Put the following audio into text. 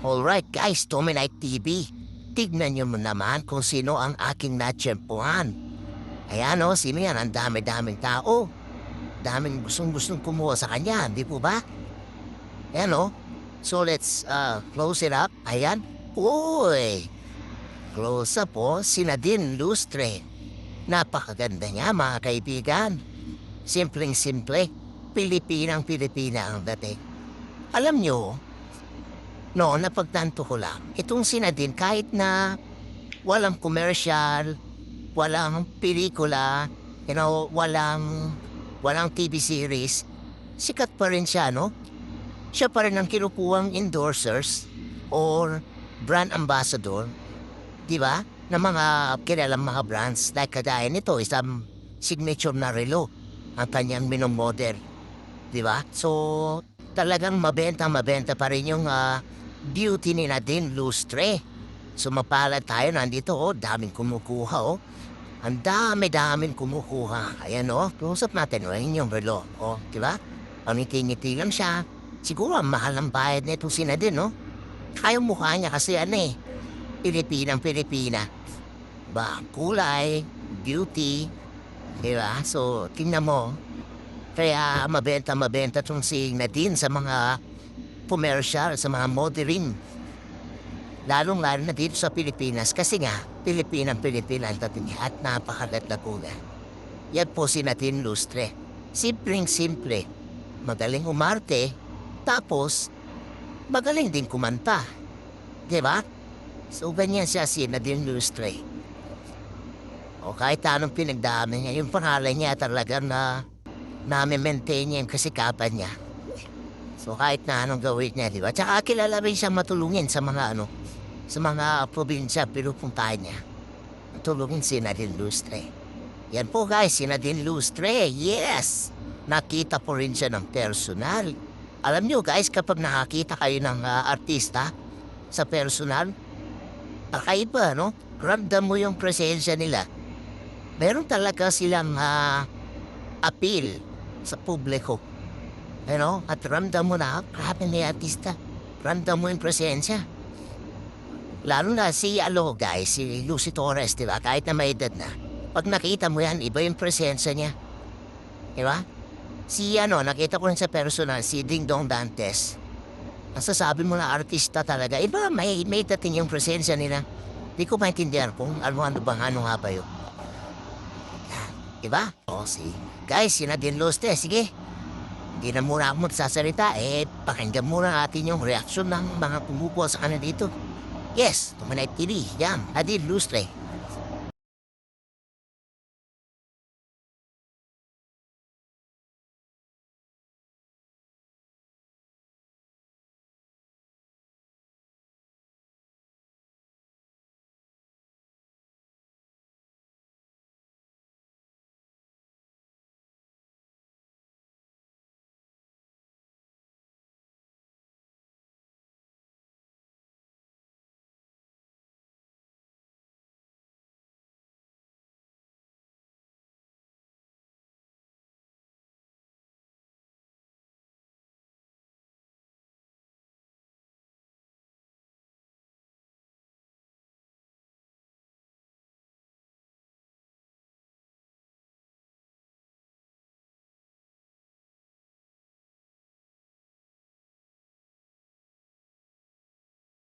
Alright guys, Dominite TV. Tignan nyo naman kung sino ang aking natsyempuhan. Ayan o, sino yan? Ang dami-daming tao. Daming gustong-gustong kumuha sa kanya, di po ba? Ayan o. So let's uh, close it up. Ayan. Uy! Close up po, si Nadine Lustre. Napakaganda niya mga kaibigan. Simpleng-simple. Pilipinang-Pilipina ang dating. Alam nyo, noon napagtanto ko lang, itong si Nadine kahit na walang commercial, walang pelikula, you know, walang, walang TV series, sikat pa rin siya, no? Siya pa rin ang kinukuhang endorsers or brand ambassador, di ba? Ng mga kilalang mga brands like kagaya nito, isang signature na relo ang kanyang minomodel. Di ba? So, talagang mabenta, mabenta pa rin yung ah, beauty ni Nadine Lustre. So, mapalad tayo nandito, oh, daming kumukuha, oh. Ang dami-daming kumukuha. Ayan, oh, up natin, oh, yun yung relo, oh, di ba? Pangiti-ngiti lang siya. Siguro ang mahal ng bayad nito si Nadine, no? Ayaw mukha niya kasi ano eh, Pilipinang Pilipina. Ba, kulay, beauty, di ba? So, tingnan mo, kaya mabenta-mabenta tong si Nadine sa mga commercial, sa mga modeling. Lalong-lalo na dito sa Pilipinas kasi nga, Pilipinang Pilipina ang dating at napakalat na kulay. Yan po si Nadine Lustre. Simpleng-simple. Magaling umarte, tapos magaling din kumanta. Di ba? So, ganyan siya si Nadine Lustre. O kahit anong pinagdami niya, yung pangalan niya talaga na nami-maintain niya yung kasikapan niya. So kahit na anong gawin niya, di ba? Tsaka kilala rin siya matulungin sa mga ano, sa mga probinsya pinupuntahan niya. Matulungin si Nadine Lustre. Yan po guys, si Nadine Lustre, yes! Nakita po rin siya ng personal. Alam niyo guys, kapag nakakita kayo ng ah, artista sa personal, kakaiba, no? Ramdam mo yung presensya nila. Meron talaga silang ah, appeal sa publiko. Know, at ramdam mo na, grabe na artista. Ramdam mo yung presensya. Lalo na si, alo guys, si Lucy Torres, di ba? Kahit na may edad na. Pag nakita mo yan, iba yung presensya niya. Di ba? Si ano, nakita ko rin sa personal, si Ding Dong Dantes. Nasasabi mo na artista talaga. Iba, may, may dating yung presensya nila. Di ko maintindihan kung ano ano bang ano nga ba yun. Diba? O, si... Guys, yun na din Lustre. Sige. Hindi na muna ako magsasalita. Eh, pakinggan muna natin yung reaksyon ng mga kumukuha sa kanan dito. Yes, Tumanay TV. Yan, Adil Lustre.